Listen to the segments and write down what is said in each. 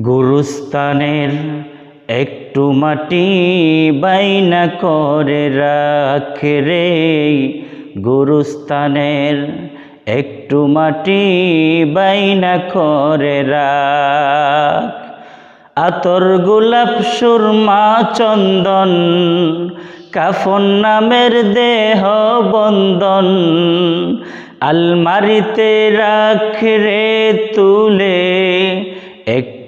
গুরুস্থানের একটু মাটি বাইনা করে রাখে রে। গুরুস্থানের একটু মাটি বাইনা করে রাখ। আতর গোলাপ সুরমা চন্দন, কাফন নামের দেহ বন্দন আলমারিতে রাখ রে তুলে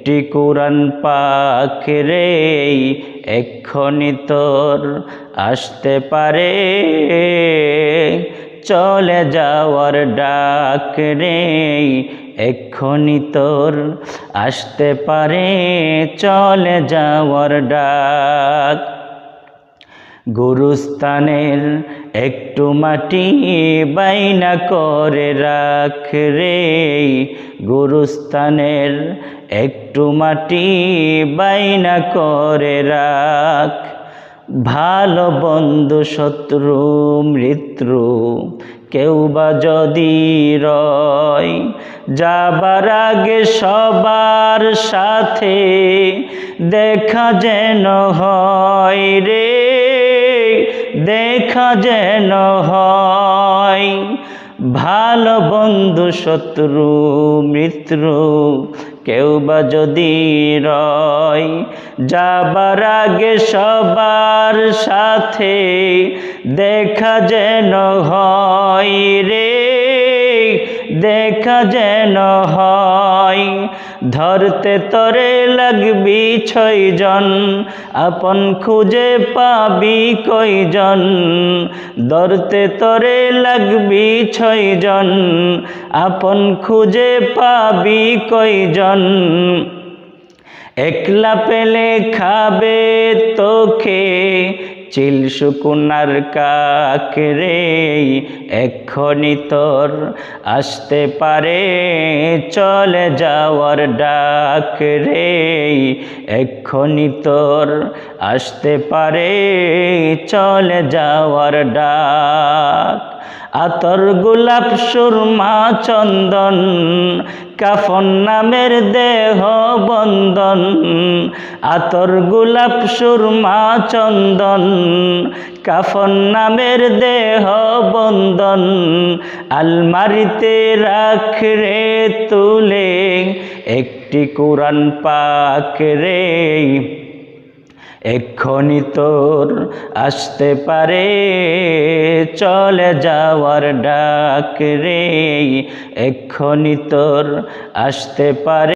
একটি কোরআন পাক রে এক্ষণি তোর আসতে পারে। চলে যাওয়ার ডাক রে এক্ষণি তোর আসতে পারে। চলে যাওয়ার ডাক গুরুস্থানের একটু মাটি বাইনা করে রাখ রে। গুরুস্থানের একটু মাটি বাইনা করে রাখ। ভালো বন্ধু, শত্রু, মৃত্যু কেউ বা যদি রয়, যাবার আগে সবার সাথে দেখা যেন হয় রে। দেখা যেন হয়। ভালো বন্ধু, শত্রু, মিত্র কেউ বা যদি রয়। যাবার আগে সবার সাথে দেখা যেন হয় রে, দেখা যেন হয়। ধরতে তরে লাগবি ছয়জন, আপন খুঁজে পাবি কয়জন? ধরতে তরে লাগবি ছয়জন, আপন খুঁজে পাবি কয়জন? একলা পেলে খাবে তোকে চিল শুকুনার কাক রে এক্ষণি তোর আসতে পারে। চলে যাওয়ার ডাক রে এক্ষণি তোর আসতে পারে। চলে যাওয়ার ডাক। আতর গোলাপ সুরমা চন্দন কাফন নামের দেহ বন্দন আতর গোলাপ সুরমা চন্দন। কাফন নামের দেহ বন্দন আলমারিতে রাখ রে তুলে, একটি কোরআন পাক রে এক্ষণি তোর আসতে পারে চলে যাওয়ার ডাক রে। এক্ষণি তোর আসতে পারে।